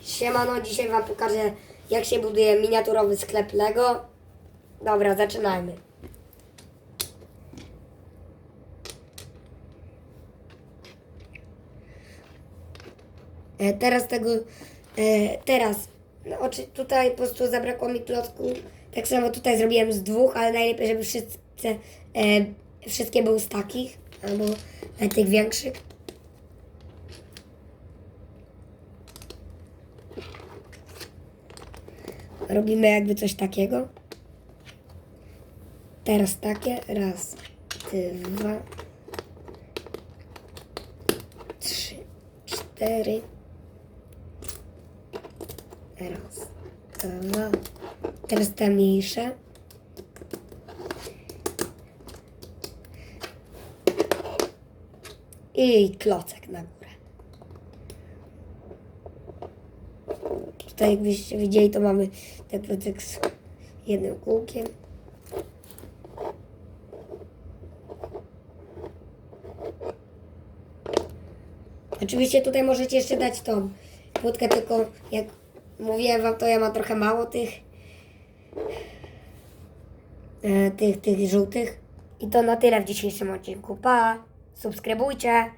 Siemano, dzisiaj Wam pokażę jak się buduje miniaturowy sklep Lego. Dobra, zaczynajmy. E, teraz tego, e, teraz, no, oczy, tutaj po prostu zabrakło mi klocku. Tak samo tutaj zrobiłem z dwóch, ale najlepiej, żeby wszyscy, e, wszystkie były z takich, albo tych większych. Robimy jakby coś takiego. Teraz takie. Raz, dwa, trzy, cztery. Raz, dwa. Teraz te mniejsze. I klocek na górę. Tutaj jakbyście widzieli, to mamy ten klocek z jednym kółkiem. Oczywiście tutaj możecie jeszcze dać tą płytkę, tylko jak mówiłem wam, to ja mam trochę mało tych e, tych, tych żółtych. I to na tyle w dzisiejszym odcinku. Pa! Subskrybujcie!